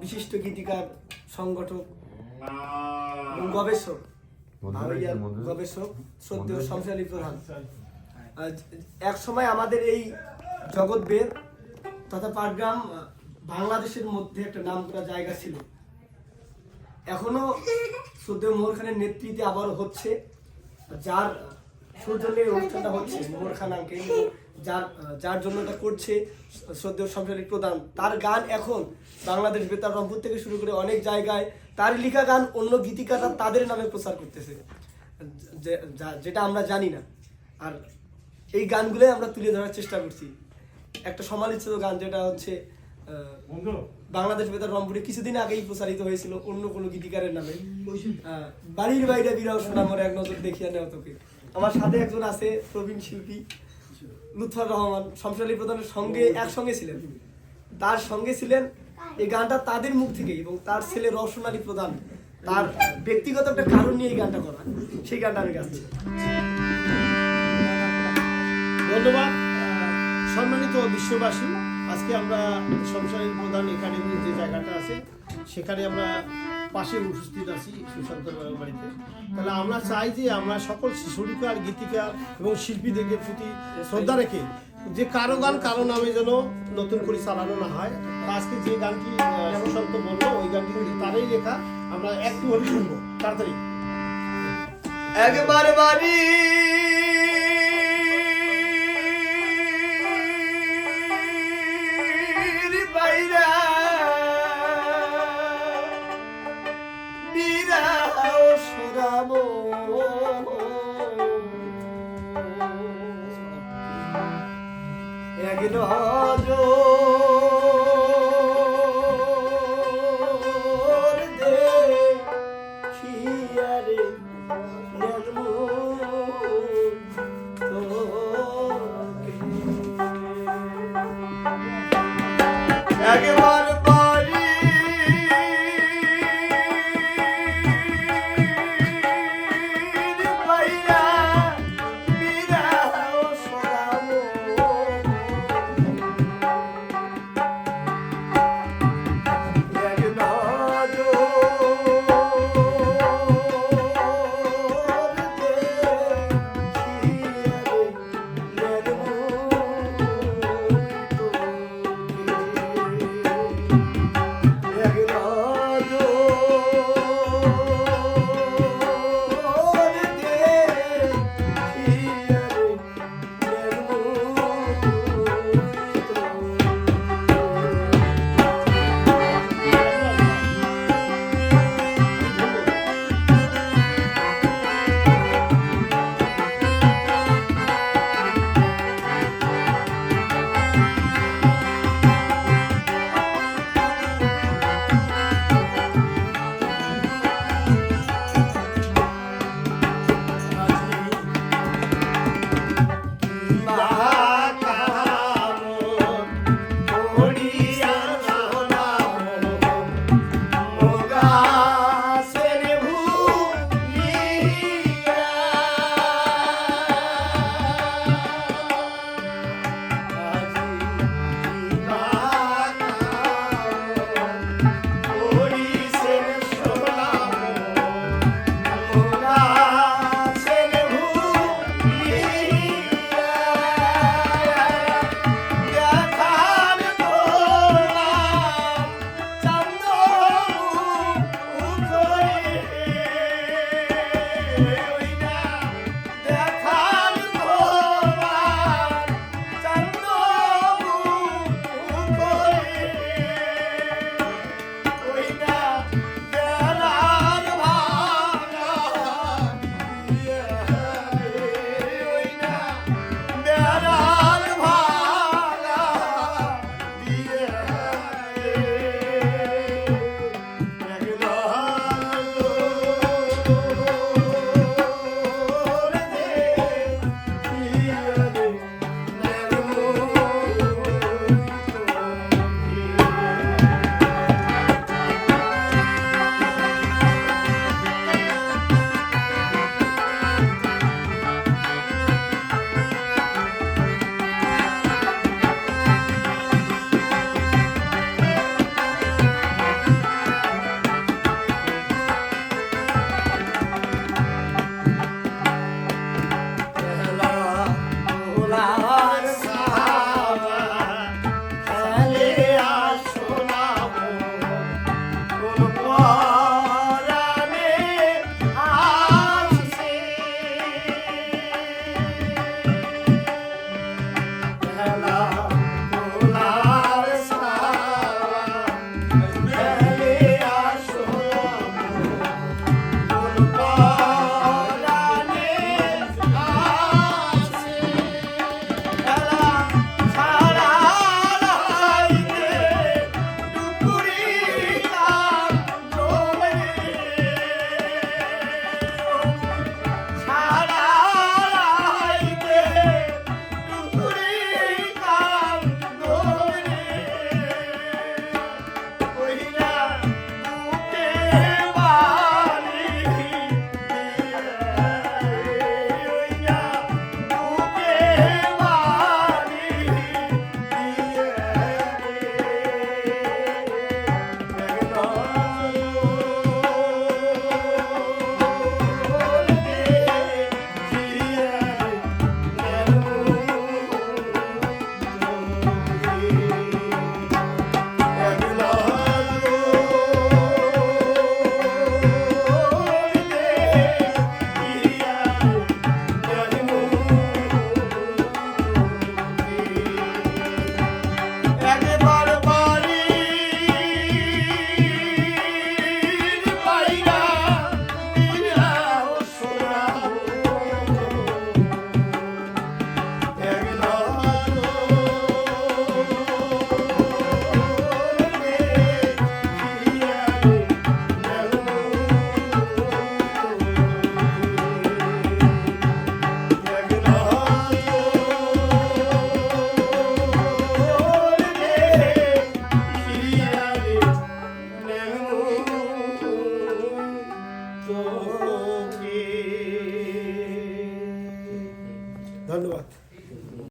বিশিষ্ট গীতিকার সংগঠক এবং গবেষক গবেষক শ্রদ্ধেয় শমশালী প্রধান। এক সময় আমাদের এই জগৎ বেদ তথা পাটগ্রাম বাংলাদেশের মধ্যে একটা নাম করা জায়গা ছিল। এখনও শ্রদ্ধেয় মোহর খানের নেতৃত্বে আবারও হচ্ছে যার সৌজন্যে অনুষ্ঠানটা হচ্ছে মোহর খান আঙ্কেল। যার যার জন্য এটা করছে শ্রদ্ধেয় শমশালী প্রধান। তার গান এখন বাংলাদেশ বেতার রংপুর থেকে শুরু করে অনেক জায়গায় তার লেখা গান অন্য গীতিকাররা তাদের নামে প্রচার করতেছে। যেটা আমরা জানি না। আর এই গানগুলোই আমরা তুলে ধরার চেষ্টা করছি। একটা সমালোচিত গান যেটা হচ্ছে বাংলাদেশ বেতার রংপুরে কিছুদিন আগেই প্রচারিত হয়েছিল অন্য কোনো গীতিকারের নামে। বাড়ির বাইরে বিরাও শোনা এক নজর দেখিয়া নেওয়া তোকে। আমার সাথে একজন আছে প্রবীণ শিল্পী। লুৎফর রহমান শমশালী প্রধানের সঙ্গে একসঙ্গে ছিলেন। তার সঙ্গে ছিলেন এই গানটা তাদের মুখ থেকে এবং তার ছেলে রওশন আলী প্রধান তার ব্যক্তিগত একটা কারণ নিয়ে এই গানটা করা। সেই গানটা আমি গাচ্ছি ধন্যবাদ। সম্মানিত বিশ্ববাসী আজকে আমরা সংসারী প্রধান একাডেমির যে জায়গাটা আছে, সেখানে আমরা পাশে উপস্থিত আছি সুশান্তর বাবুর বাড়িতে। তাহলে আমরা চাই যে আমরা সকল সুরিকার গীতিকার এবং শিল্পীদের প্রতি শ্রদ্ধা রেখে যে কারও গান কারও নামে যেন নতুন করে চালানো না হয়। আজকে যে গানটি সুশান্ত বলল, ওই গানটি তারই লেখা। আমরা একটু হলে শুনব। তাড়াতাড়ি। একবার বাড়ি এক